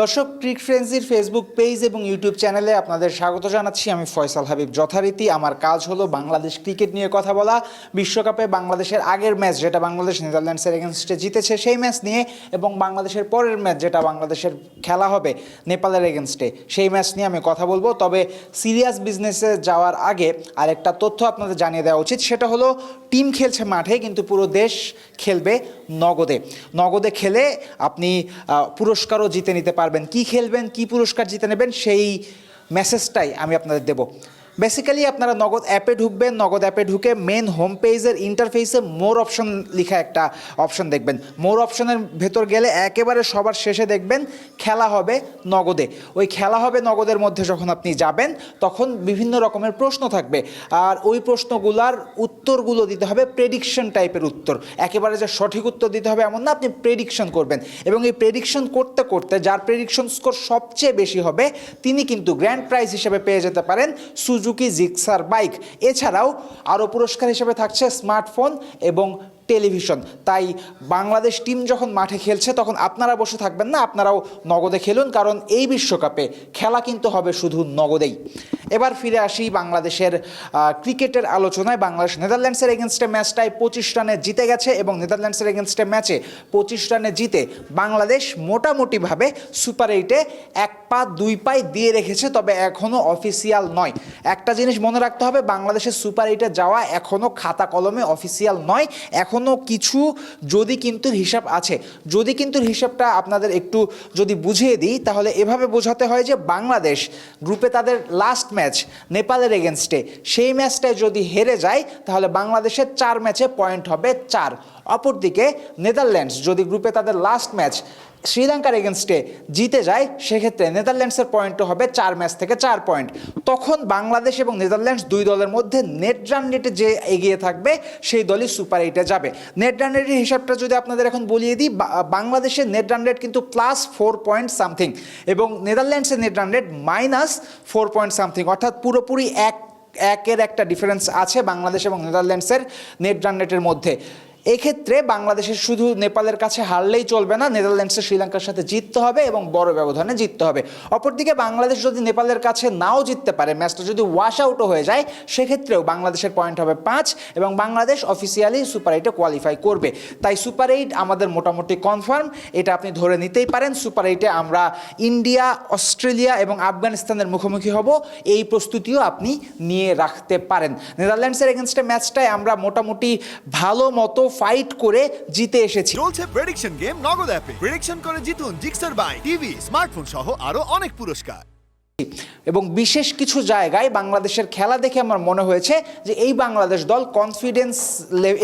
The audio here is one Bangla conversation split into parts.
দর্শক, ক্রিক ফ্রেন্সির ফেসবুক পেজ এবং ইউটিউব চ্যানেলে আপনাদের স্বাগত জানাচ্ছি। আমি ফয়সাল হাবিব যথারীতি। আমার কাজ হলো বাংলাদেশ ক্রিকেট নিয়ে কথা বলা। বিশ্বকাপে বাংলাদেশের আগের ম্যাচ যেটা বাংলাদেশ নেদারল্যান্ডসের এগেনস্টে জিতেছে, সেই ম্যাচ নিয়ে এবং বাংলাদেশের পরের ম্যাচ যেটা বাংলাদেশের খেলা হবে নেপালের এগেনস্টে সেই ম্যাচ নিয়ে আমি কথা বলব। তবে সিরিয়াস বিজনেসে যাওয়ার আগে আরেকটা তথ্য আপনাদের জানিয়ে দেওয়া উচিত। সেটা হলো টিম খেলছে মাঠে, কিন্তু পুরো দেশ খেলবে নগদে। নগদে খেলে আপনি পুরস্কারও জিতে নিতে পারবেন। কি খেলবেন, কি পুরস্কার জিতে নেবেন, সেই মেসেজটাই আমি আপনাদের দেব। বেসিক্যালি আপনারা নগদ অ্যাপে ঢুকবেন, নগদ অ্যাপে ঢুকে মেন হোম পেজের ইন্টারফেসে মোর অপশন লিখা একটা অপশন দেখবেন। মোর অপশনের ভেতর গেলে একেবারে সবার শেষে দেখবেন খেলা হবে নগদে। ওই খেলা হবে নগদের মধ্যে যখন আপনি যাবেন, তখন বিভিন্ন রকমের প্রশ্ন থাকবে। আর ওই প্রশ্নগুলার উত্তরগুলো দিতে হবে প্রেডিকশন টাইপের উত্তর। একেবারে যে সঠিক উত্তর দিতে হবে এমন না, আপনি প্রেডিকশন করবেন। এবং এই প্রেডিকশন করতে করতে যার প্রেডিকশন স্কোর সবচেয়ে বেশি হবে, তিনি কিন্তু গ্র্যান্ড প্রাইজ হিসেবে পেয়ে যেতে পারেন সুজুকি জিক্সার বাইক এছাড়াও আরও পুরস্কার হিসেবে থাকছে স্মার্টফোন এবং টেলিভিশন। তাই বাংলাদেশ টিম যখন মাঠে খেলছে, তখন আপনারা বসে থাকবেন না, আপনারাও নগদে খেলুন, কারণ এই বিশ্বকাপে খেলা কিন্তু হবে শুধু নগদেই। এবার ফিরে আসি বাংলাদেশের ক্রিকেটের আলোচনায়। বাংলাদেশ নেদারল্যান্ডসের এগেনস্টে ম্যাচটায় পঁচিশ রানে জিতে গেছে এবং নেদারল্যান্ডসের এগেনস্টে ম্যাচে পঁচিশ রানে জিতে বাংলাদেশ মোটামুটিভাবে সুপার এইটে এক পা, দুই পাই দিয়ে রেখেছে, তবে এখনও অফিসিয়াল নয়। একটা জিনিস মনে রাখতে হবে, বাংলাদেশের সুপার এইটে যাওয়া এখনও খাতা কলমে অফিসিয়াল নয় এখনও কিছু যদি কিন্তু হিসাব আছে, যদি কিন্তু হিসাবটা আপনাদের একটু যদি বুঝিয়ে দিই, তাহলে এভাবে বোঝাতে হয় যে বাংলাদেশ গ্রুপে তাদের লাস্ট ম্যাচ নেপালের এগেনস্টে সেই ম্যাচটায় যদি হেরে যায়, তাহলে বাংলাদেশের চার ম্যাচে পয়েন্ট হবে চার। অপরদিকে নেদারল্যান্ডস যদি গ্রুপে তাদের লাস্ট ম্যাচ শ্রীলঙ্কার এগেনস্টে জিতে যায়, সেক্ষেত্রে নেদারল্যান্ডসের পয়েন্টও হবে চার ম্যাচ থেকে চার পয়েন্ট তখন বাংলাদেশ এবং নেদারল্যান্ডস দুই দলের মধ্যে নেট রান রেটে যে এগিয়ে থাকবে, সেই দলই সুপার এইটে যাবে। নেট রান রেটের হিসাবটা যদি আপনাদের এখন বলিয়ে দিই বাংলাদেশের নেট রান রেট কিন্তু প্লাস ফোর পয়েন্ট সামথিং এবং নেদারল্যান্ডসের net run rate minus four point something অর্থাৎ পুরোপুরি এক, একের একটা ডিফারেন্স আছে বাংলাদেশ এবং নেদারল্যান্ডসের নেট রান রেটের মধ্যে। এক্ষেত্রে বাংলাদেশের শুধু নেপালের কাছে হারলেই চলবে না নেদারল্যান্ডসের শ্রীলঙ্কার সাথে জিততে হবে এবং বড় ব্যবধানে জিততে হবে। অপরদিকে বাংলাদেশ যদি নেপালের কাছে নাও জিততে পারে, ম্যাচটা যদি ওয়াশ আউটও হয়ে যায়, সেক্ষেত্রেও বাংলাদেশের পয়েন্ট হবে পাঁচ এবং বাংলাদেশ অফিসিয়ালি সুপার এইটে কোয়ালিফাই করবে। তাই সুপার এইট আমাদের মোটামুটি কনফার্ম এটা আপনি ধরে নিতেই পারেন। সুপার এইটে আমরা ইন্ডিয়া, অস্ট্রেলিয়া এবং আফগানিস্তানের মুখোমুখি হব, এই প্রস্তুতিও আপনি নিয়ে রাখতে পারেন। নেদারল্যান্ডসের এগেনস্টে ম্যাচটায় আমরা মোটামুটি ভালো মতো ফাইট করে জিতে এসেছি। চলছে প্রেডিকশন গেম নগদ অ্যাপে প্রেডিকশন করে জিতুন জিক্সার বাই টিভি স্মার্টফোন সহ আরও অনেক পুরস্কার। এবং বিশেষ কিছু জায়গায় বাংলাদেশের খেলা দেখে আমার মনে হয়েছে যে এই বাংলাদেশ দল কনফিডেন্স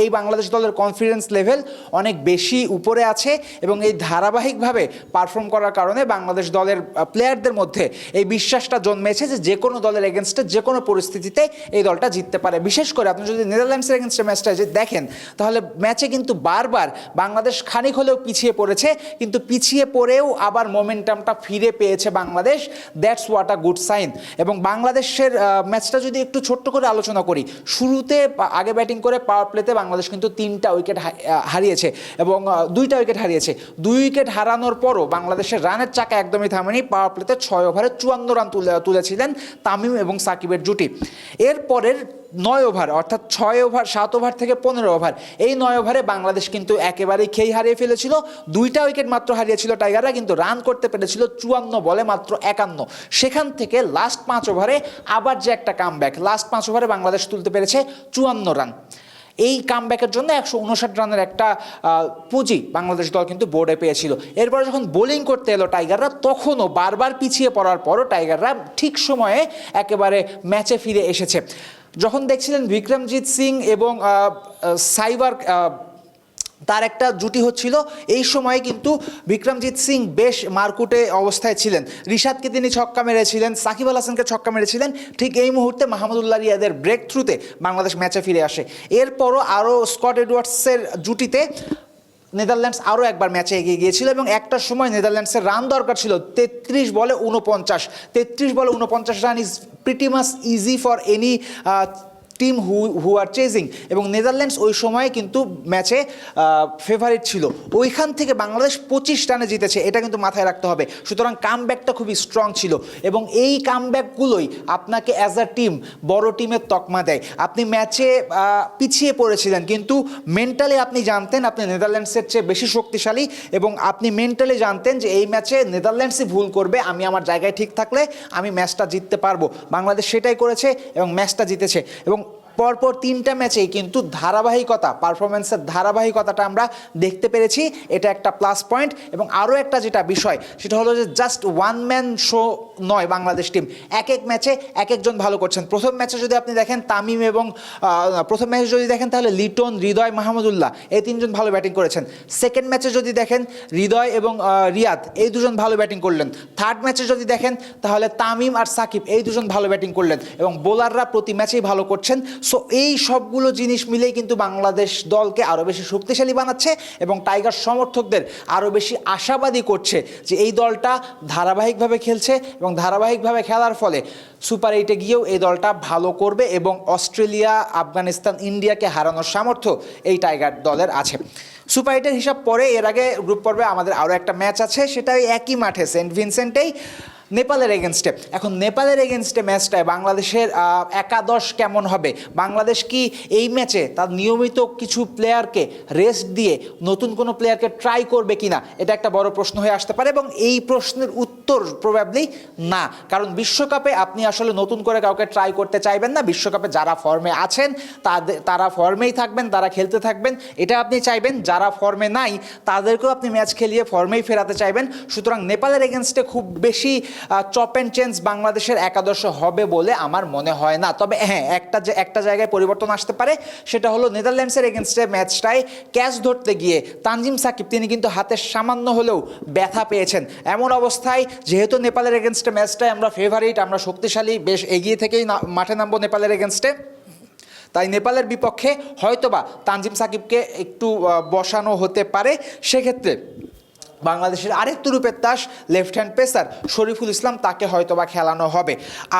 এই বাংলাদেশ দলের কনফিডেন্স লেভেল অনেক বেশি উপরে আছে এবং এই ধারাবাহিকভাবে পারফর্ম করার কারণে বাংলাদেশ দলের প্লেয়ারদের মধ্যে এই বিশ্বাসটা জন্মেছে যে যে কোনো দলের এগেনস্টে যে কোনো পরিস্থিতিতে এই দলটা জিততে পারে। বিশেষ করে আপনি যদি নেদারল্যান্ডসের এগেনস্টে ম্যাচটা যে দেখেন, তাহলে ম্যাচে কিন্তু বারবার বাংলাদেশ খানিক হলেও পিছিয়ে পড়েছে, কিন্তু পিছিয়ে পড়েও আবার মোমেন্টামটা ফিরে পেয়েছে Bangladesh. That's what good sign এবং বাংলাদেশের ম্যাচটা যদি একটু ছোট্ট করে আলোচনা করি, শুরুতে আগে ব্যাটিং করে পাওয়ার প্লেতে বাংলাদেশ কিন্তু তিনটা উইকেট হারিয়েছে এবং দুইটা উইকেট হারিয়েছে। দুই উইকেট হারানোর পরও বাংলাদেশের রানের চাকা একদমই থামেনি পাওয়ার প্লেতে ছয় ওভারে চুয়ান্ন রান তুলে, তুলেছিলেন তামিম এবং সাকিবের জুটি। এরপরের নয় ওভার, অর্থাৎ ছয় ওভার, সাত ওভার থেকে পনেরো ওভার। এই নয় ওভারে বাংলাদেশ কিন্তু একেবারেই খেই হারিয়ে ফেলেছিল। দুইটা উইকেট মাত্র হারিয়েছিল টাইগাররা, কিন্তু রান করতে পেরেছিল চুয়ান্ন বলে মাত্র একান্ন। সেখান থেকে লাস্ট পাঁচ ওভারে আবার যে একটা কাম লাস্ট পাঁচ ওভারে বাংলাদেশ তুলতে পেরেছে চুয়ান্ন রান। এই কামব্যাকের জন্য একশো উনষাট রানের একটা পুঁজি বাংলাদেশ দল কিন্তু বোর্ডে পেয়েছিল। এরপরে যখন বোলিং করতে এলো টাইগাররা, তখনও বারবার পিছিয়ে পড়ার পরও টাইগাররা ঠিক সময়ে একেবারে ম্যাচে ফিরে এসেছে। যখন দেখছিলেন বিক্রমজিৎ সিং এবং সাইবার তার একটা জুটি হচ্ছিল, এই সময়ে কিন্তু বিক্রমজিৎ সিং বেশ মারকুটে অবস্থায় ছিলেন। রিশাদকে তিনি ছক্কা মেরেছিলেন, সাকিব আল হাসানকে ছক্কা মেরেছিলেন। ঠিক এই মুহূর্তে মাহমুদুল্লাহ রিয়াদের ব্রেক থ্রুতে বাংলাদেশ ম্যাচে ফিরে আসে। এরপরও আরও স্কট এডওয়ার্ডসের জুটিতে নেদারল্যান্ডস আরও একবার ম্যাচে এগিয়ে গিয়েছিল এবং একটা সময় নেদারল্যান্ডসের রান দরকার ছিল তেত্রিশ বলে উনপঞ্চাশ তেত্রিশ বলে উনপঞ্চাশ run is pretty much easy for any team who who are chasing এবং নেদারল্যান্ডস ওই সময়ে কিন্তু ম্যাচে ফেভারিট ছিল। ওইখান থেকে বাংলাদেশ পঁচিশ রানে জিতেছে, এটা কিন্তু মাথায় রাখতে হবে। সুতরাং কামব্যাকটা খুবই স্ট্রং ছিল। এবং এই কামব্যাকগুলোই আপনাকে অ্যাজ আ টিম বড় টিমের তকমা দেয়। আপনি ম্যাচে পিছিয়ে পড়েছিলেন, কিন্তু মেন্টালি আপনি জানতেন আপনি নেদারল্যান্ডসের চেয়ে বেশি শক্তিশালী এবং আপনি মেন্টালি জানতেন যে এই ম্যাচে নেদারল্যান্ডসই ভুল করবে, আমি আমার জায়গায় ঠিক থাকলে আমি ম্যাচটা জিততে পারব। বাংলাদেশ সেটাই করেছে এবং ম্যাচটা জিতেছে। এবং পরপর তিনটা ম্যাচেই কিন্তু ধারাবাহিকতা পারফরমেন্সের ধারাবাহিকতাটা আমরা দেখতে পেরেছি। এটা একটা প্লাস পয়েন্ট এবং আরও একটা যেটা বিষয়, সেটা হলো যে জাস্ট ওয়ান ম্যান শো নয় বাংলাদেশ টিম এক এক ম্যাচে এক একজন ভালো করছেন। প্রথম ম্যাচে যদি আপনি দেখেন তামিম এবং প্রথম ম্যাচে যদি দেখেন তাহলে লিটন, হৃদয় মাহমুদুল্লাহ এই তিনজন ভালো ব্যাটিং করেছেন। সেকেন্ড ম্যাচে যদি দেখেন হৃদয় এবং রিয়াদ এই দুজন ভালো ব্যাটিং করলেন। থার্ড ম্যাচে যদি দেখেন তাহলে তামিম আর সাকিব এই দুজন ভালো ব্যাটিং করলেন এবং বোলাররা প্রতি ম্যাচেই ভালো করছেন। সো এই সবগুলো জিনিস মিলেই কিন্তু বাংলাদেশ দলকে আরও বেশি শক্তিশালী বানাচ্ছে এবং টাইগার সমর্থকদের আরও বেশি আশাবাদী করছে যে এই দলটা ধারাবাহিকভাবে খেলছে এবং ধারাবাহিকভাবে খেলার ফলে সুপার এইটে গিয়েও এই দলটা ভালো করবে এবং অস্ট্রেলিয়া, আফগানিস্তান, ইন্ডিয়াকে হারানোর সামর্থ্য এই টাইগার দলের আছে। সুপার এইটের হিসাব পরে এর আগে গ্রুপ পর্বে আমাদের আরও একটা ম্যাচ আছে সেটা একই মাঠে সেন্ট ভিনসেন্টেই নেপালের এগেনস্টে এখন নেপালের এগেনস্টে ম্যাচটায় বাংলাদেশের একাদশ কেমন হবে? বাংলাদেশ কি এই ম্যাচে তার নিয়মিত কিছু প্লেয়ারকে রেস্ট দিয়ে নতুন কোনো প্লেয়ারকে ট্রাই করবে কিনা, এটা একটা বড় প্রশ্ন হয়ে আসতে পারে এবং এই প্রশ্নের উত্তর প্রবাবলি না। কারণ বিশ্বকাপে আপনি আসলে নতুন করে কাউকে ট্রাই করতে চাইবেন না। বিশ্বকাপে যারা ফর্মে আছেন তাদের তারা ফর্মেই থাকবেন, তারা খেলতে থাকবেন, এটা আপনি চাইবেন। যারা ফর্মে নাই, তাদেরকেও আপনি ম্যাচ খেলিয়ে ফর্মেই ফেরাতে চাইবেন। সুতরাং নেপালের এগেনস্টে খুব বেশি চপ অ্যান্ড চেঞ্জ বাংলাদেশের একাদশ হবে বলে আমার মনে হয় না। তবে হ্যাঁ একটা যে, একটা জায়গায় পরিবর্তন আসতে পারে, সেটা হলো নেদারল্যান্ডসের এগেনস্টে ম্যাচটায় ক্যাচ ধরতে গিয়ে তানজিম সাকিব, তিনি কিন্তু হাতের সামান্য হলেও ব্যথা পেয়েছেন। এমন অবস্থায়, যেহেতু নেপালের এগেনস্টে ম্যাচটায় আমরা ফেভারিট আমরা শক্তিশালী, বেশ এগিয়ে থেকেই মাঠে নামবো নেপালের এগেনস্টে তাই নেপালের বিপক্ষে হয়তোবা তানজিম সাকিবকে একটু বসানো হতে পারে। সেক্ষেত্রে বাংলাদেশের আরেকটু রূপের তাস left hand pacer Shoriful Islam, তাকে হয়তোবা খেলানো হবে।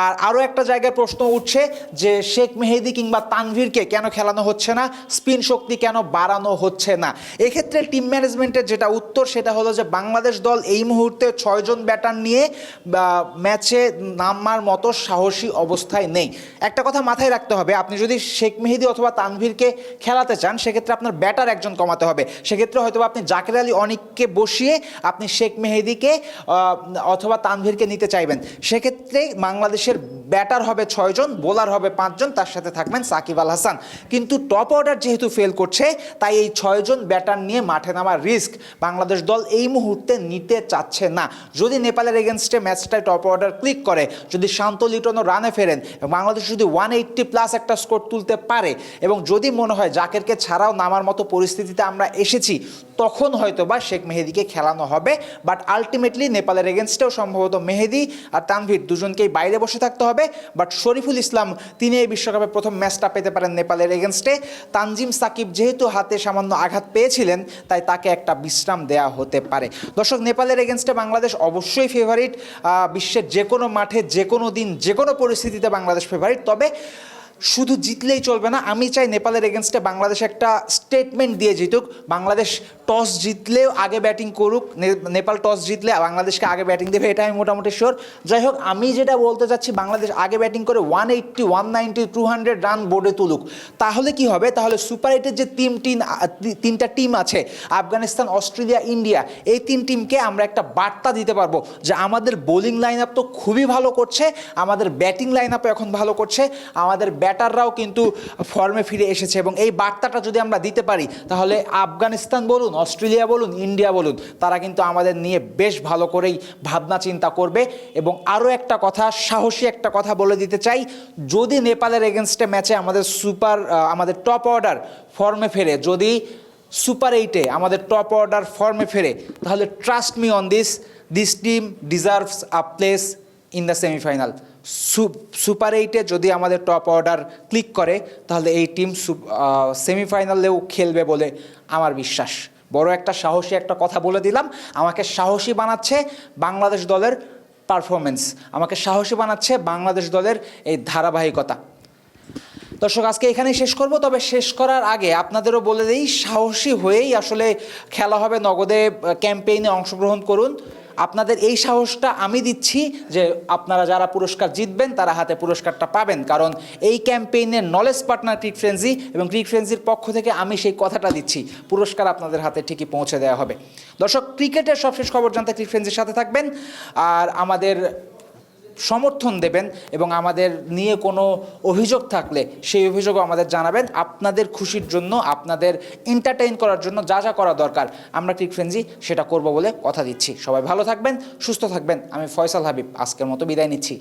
আর আরও একটা জায়গায় প্রশ্ন উঠছে যে শেখ মেহেদি কিংবা তানভীরকে কেন খেলানো হচ্ছে না? স্পিন শক্তি কেন বাড়ানো হচ্ছে না? এক্ষেত্রে টিম ম্যানেজমেন্টের যেটা উত্তর সেটা হলো যে বাংলাদেশ দল এই মুহূর্তে ছয়জন ব্যাটার নিয়ে ম্যাচে নামার মতো সাহসী অবস্থায় নেই। একটা কথা মাথায় রাখতে হবে, আপনি যদি শেখ মেহেদি অথবা তানভীরকে খেলাতে চান, সেক্ষেত্রে আপনার ব্যাটার একজন কমাতে হবে। সেক্ষেত্রে হয়তো আপনি জাকের আলী অনিককে বসিয়ে আপনি শেখ মেহেদিকে অথবা তানভীরকে নিতে চাইবেন। সেক্ষেত্রে বাংলাদেশের ব্যাটার হবে ছয়জন বোলার হবে পাঁচজন তার সাথে থাকবেন সাকিব আল হাসান। কিন্তু টপ অর্ডার যেহেতু ফেল করছে, তাই এই ছয়জন ব্যাটার নিয়ে মাঠে নামার রিস্ক বাংলাদেশ দল এই মুহূর্তে নিতে চাচ্ছে না। যদি নেপালের এগেনস্টে ম্যাচটায় টপ অর্ডার ক্লিক করে, যদি শান্ত লিটনও রানে ফেরেন বাংলাদেশ যদি ওয়ান এইট্টি প্লাস একটা স্কোর তুলতে পারে, এবং যদি মনে হয় জাকেরকে ছাড়াও নামার মতো পরিস্থিতিতে আমরা এসেছি, তখন হয়তো বা শেখ মেহেদিকে খেলানো হবে বাট আলটিমেটলি নেপালের এগেনস্টেও সম্ভবত মেহেদি আর তানভীর দুজনকেই বাইরে বসে থাকতে হবে বাট শরীফুল ইসলাম তিনি এই বিশ্বকাপে প্রথম ম্যাচটা পেতে পারেন নেপালের এগেনস্টে তানজিম সাকিব যেহেতু হাতে সামান্য আঘাত পেয়েছিলেন, তাই তাকে একটা বিশ্রাম দেয়া হতে পারে। দর্শক, নেপালের এগেনস্টে বাংলাদেশ অবশ্যই ফেভারিট বিশ্বের যে কোনো মাঠে যে কোনো দিন যে কোনো পরিস্থিতিতে বাংলাদেশ ফেভারিট তবে শুধু জিতলেই চলবে না, আমি চাই নেপালের এগেনস্টে বাংলাদেশ একটা স্টেটমেন্ট দিয়ে জিতুক। বাংলাদেশ টস জিতলেও আগে ব্যাটিং করুক নেপাল টস জিতলে বাংলাদেশকে আগে ব্যাটিং দেবে এটা আমি মোটামুটি শিওর যাই হোক, আমি যেটা বলতে চাচ্ছি, বাংলাদেশ আগে ব্যাটিং করে one eighty one ninety two hundred run বোর্ডে তুলুক। তাহলে কি হবে? তাহলে সুপার এইটের যে টিম টিম তিনটা টিম আছে, আফগানিস্তান, অস্ট্রেলিয়া, ইন্ডিয়া, এই তিন টিমকে আমরা একটা বার্তা দিতে পারব যে আমাদের বোলিং লাইন আপ তো খুবই ভালো করছে, আমাদের ব্যাটিং লাইন আপও এখন ভালো করছে, আমাদের ব্যাটাররাও কিন্তু ফর্মে ফিরে এসেছে এবং এই বার্তাটা যদি আমরা দিতে পারি, তাহলে আফগানিস্তান বলুন অস্ট্রেলিয়া বলুন, ইন্ডিয়া বলুন, তারা কিন্তু আমাদের নিয়ে বেশ ভালো করেই ভাবনা চিন্তা করবে। এবং আরও একটা কথা, সাহসী একটা কথা বলে দিতে চাই, যদি নেপালের এগেনস্টে ম্যাচে আমাদের সুপার আমাদের টপ অর্ডার ফর্মে ফেরে, যদি সুপার এইটে আমাদের টপ অর্ডার ফর্মে ফেরে, তাহলে trust me on this this team deserves a place in the semifinal super এইটে যদি আমাদের টপ অর্ডার ক্লিক করে, তাহলে এই টিম সেমিফাইনালেও খেলবে বলে আমার বিশ্বাস। বড় একটা সাহসী একটা কথা বলে দিলাম। আমাকে সাহসী বানাচ্ছে বাংলাদেশ দলের পারফরমেন্স আমাকে সাহসী বানাচ্ছে বাংলাদেশ দলের এই ধারাবাহিকতা। দর্শক, আজকে এখানেই শেষ করব, তবে শেষ করার আগে আপনাদেরও বলে দিই, সাহসী হয়েই আসলে খেলা হবে। নগদে ক্যাম্পেইনে অংশগ্রহণ করুন। আপনাদের এই সাহসটা আমি দিচ্ছি যে আপনারা যারা পুরস্কার জিতবেন, তারা হাতে পুরস্কারটা পাবেন। কারণ এই ক্যাম্পেইনের নলেজ পার্টনার ক্রিক ফ্রেন্সি এবং ক্রিক ফ্রেন্সির পক্ষ থেকে আমি সেই কথাটা দিচ্ছি। পুরস্কার আপনাদের হাতে ঠিকই পৌঁছে দেওয়া হবে। দর্শক, ক্রিকেটের সবশেষ খবর জানতে ক্রিক ফ্রেন্সির সাথে থাকবেন। আর আমাদের সমর্থন দেবেন এবং আমাদের নিয়ে কোনো অভিযোগ থাকলে সেই অভিযোগও আমাদের জানাবেন। আপনাদের খুশির জন্য, আপনাদের এন্টারটেইন করার জন্য যা যা করা দরকার, আমরা ক্রিক ফ্রেন্ডজি সেটা করব বলে কথা দিচ্ছি। সবাই ভালো থাকবেন, সুস্থ থাকবেন। আমি ফয়সাল হাবিব, আজকের মতো বিদায় নিচ্ছি।